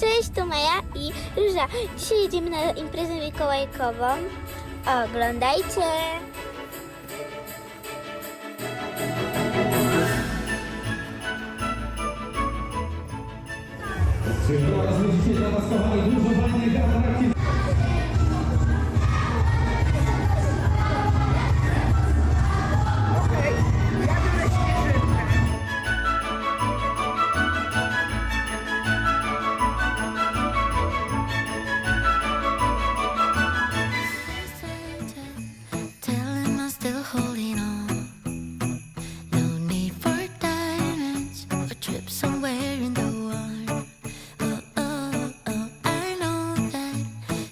Cześć, to Maja i Róża. Dzisiaj jedziemy na imprezę mikołajkową. Oglądajcie! Będzie dla Was kochani dużo fajnych still holding on. No need for diamonds or trips somewhere in the wild. Oh, oh, oh, I know that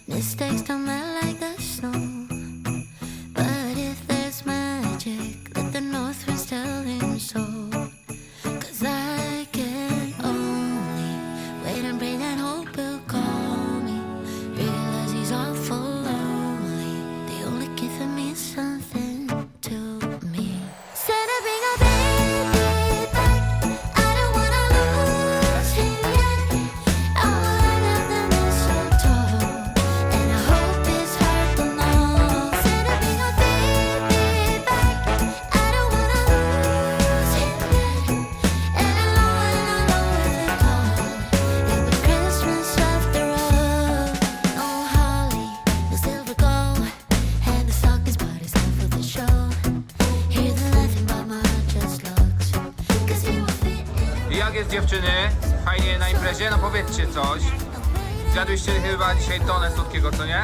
mistakes don't melt like the snow. But if there's magic, let the north winds tell him so. Dziewczyny? Fajnie na imprezie? No powiedzcie coś. Zjadłyście chyba dzisiaj tonę słodkiego, co nie?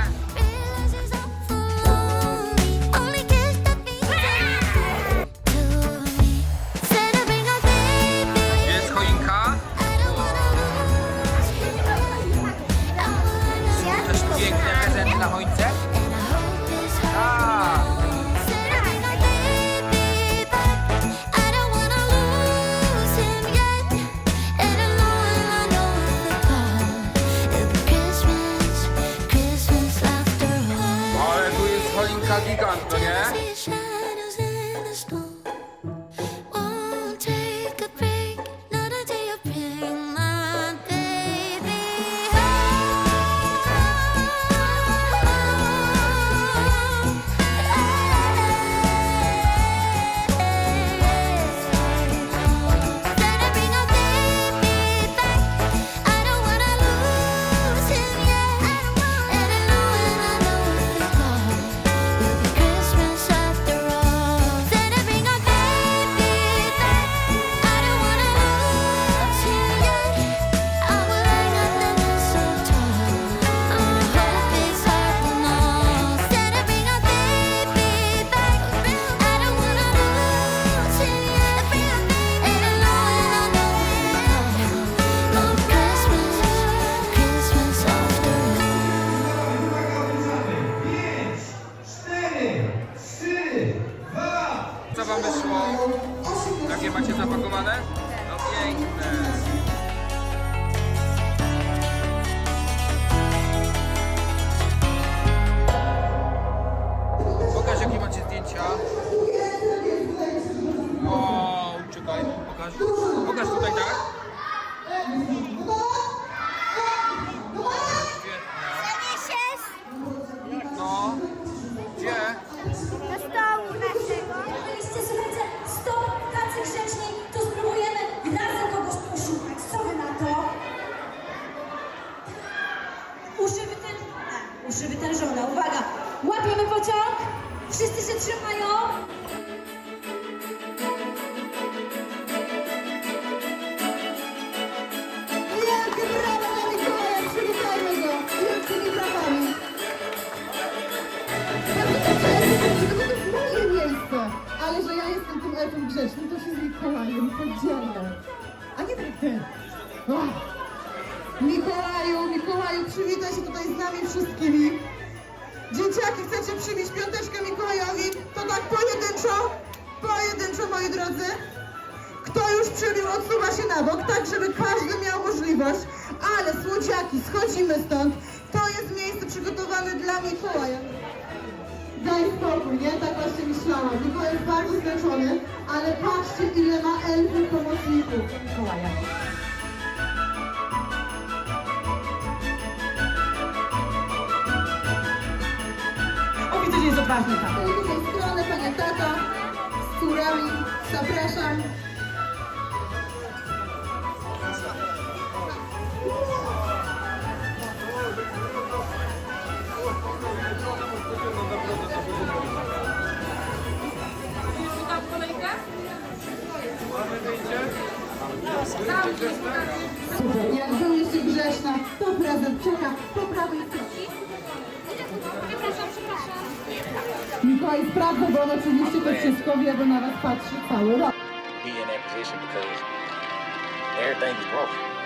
Wam wyszło? Jakie macie zapakowane? No piękne. Pokaż jakie macie zdjęcia. Wow, czekaj, pokaż. Uszy wytężone, uwaga. Łapiemy pociąg. Wszyscy się trzymają. Wielkie brawa dla Mikołaja, przywitajmy go wielkimi brawami. Bardzo dobrze, to jest moje miejsce, ale że ja jestem tym elfem grzecznym, to się z Mikołajem podzielę. A nie tak ty. O. Mikołaju, przywitaj się tutaj z nami wszystkimi. Dzieciaki, chcecie przybić piąteczkę Mikołajowi? To tak pojedynczo, pojedynczo, moi drodzy. Kto już przybił, odsuwa się na bok, tak żeby każdy miał możliwość. Ale słodziaki, schodzimy stąd. To jest miejsce przygotowane dla Mikołaja. Daj spokój, nie? Tak właśnie myślałam. Mikołaj jest bardzo zmęczony, ale patrzcie ile ma elfów pomocników Mikołaja. Ważny etap. Z tej strony panie tato, z córami, zapraszam. Super, jak Mikołaj sprawdza, bo on oczywiście to wszystko wie, bo na was patrzy cały rok. in that position because broken.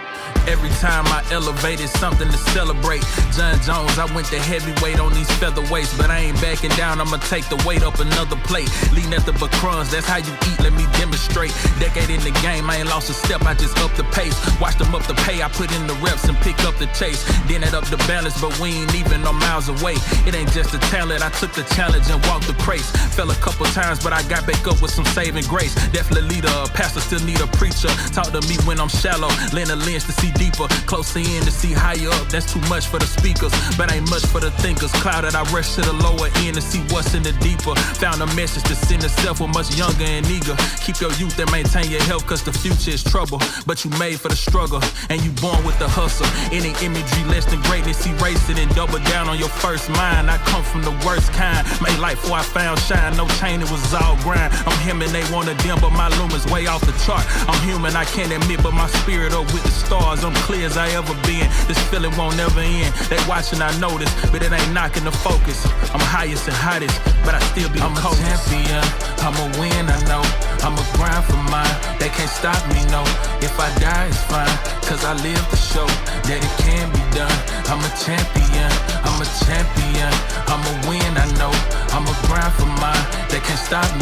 Every time I elevate, it's something to celebrate. John Jones, I went to heavyweight on these featherweights, but I ain't backing down. I'ma take the weight up another plate. Lean nothing but crumbs, that's how you eat. Let me demonstrate. Decade in the game, I ain't lost a step. I just up the pace. Watch them up the pay. I put in the reps and pick up the chase. Then it up the balance, but we ain't even no miles away. It ain't just a talent. I took the challenge and walked the craze. Fell a couple times, but I got back up with some saving grace. Definitely leader, pastor still need a preacher. Talk to me when I'm shallow. Lend a lens to see deeper. Closer in to see higher up. That's too much for the speakers, but ain't much for the thinkers. Clouded, I rush to the lower end to see what's in the deeper. Found a message to send itself with much younger and eager. Keep your youth and maintain your health, cause the future is trouble. But you made for the struggle, and you born with the hustle. Any imagery less than greatness, erase it and double down on your first mind. I come from the worst kind. Made life before I found shine. No chain, it was all grind. I'm him and they wanna dim, but my lumen's way off the chart. I'm human, I can't admit, but my spirit up with the stars. I'm clear as I ever been. This feeling won't never end. They watching, I notice, but it ain't knocking the focus. I'm highest and hottest, but I still be I'm a champion. I'm a win, I know. I'm a grind for mine. They can't stop me, no. If I die, it's fine. Cause I live to show that it can be done. I'm a champion. I'm a champion. I'm a win, I know. I'm a grind for mine. They can't stop me,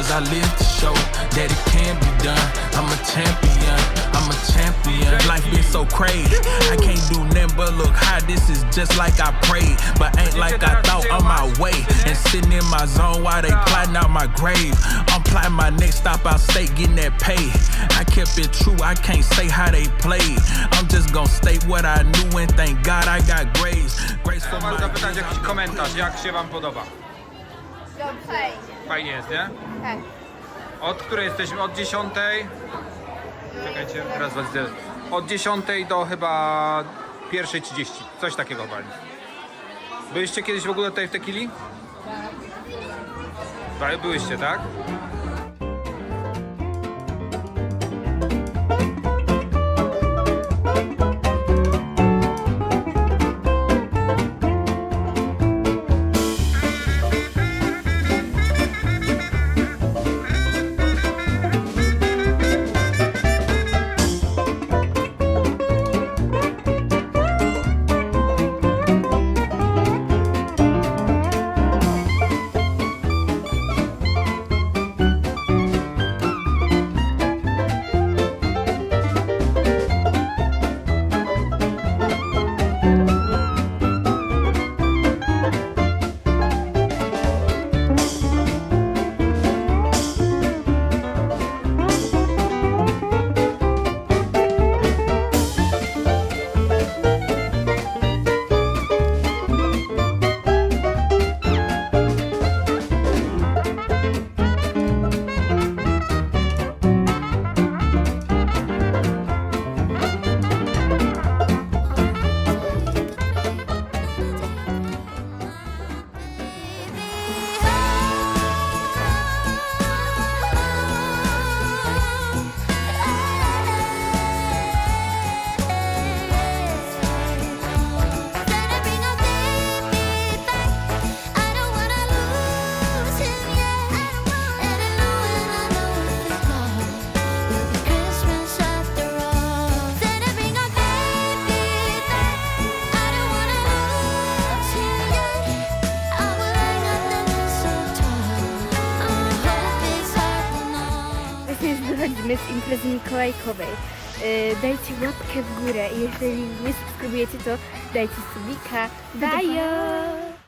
Cause I live to show that it can be done. I'm a champion. I'm a champion. Life been so crazy. I can't do nothing but look high. This is just like I prayed. But ain't like I thought on my way. And sitting in my zone while they plotting out my grave. I'm plotting my next stop out state, getting that pay. I kept it true. I can't say how they played. I'm just gonna state what I knew and thank God I got grace. Grace for Chciałem my zapytać jakiś komentarz, jak się wam podoba? Dobrze. Fajnie jest, nie? Tak. Od której jesteśmy? Od 10. Czekajcie, raz, dwa, trzy. Od 10 do chyba 1.30. Coś takiego wali. Byliście kiedyś w ogóle tutaj w Tekili? Tak. Byłyście, tak? Wychodzimy z imprezy mikołajkowej. Yy, dajcie łapkę w górę i jeżeli nie subskrybujecie, to dajcie subika. Bajo!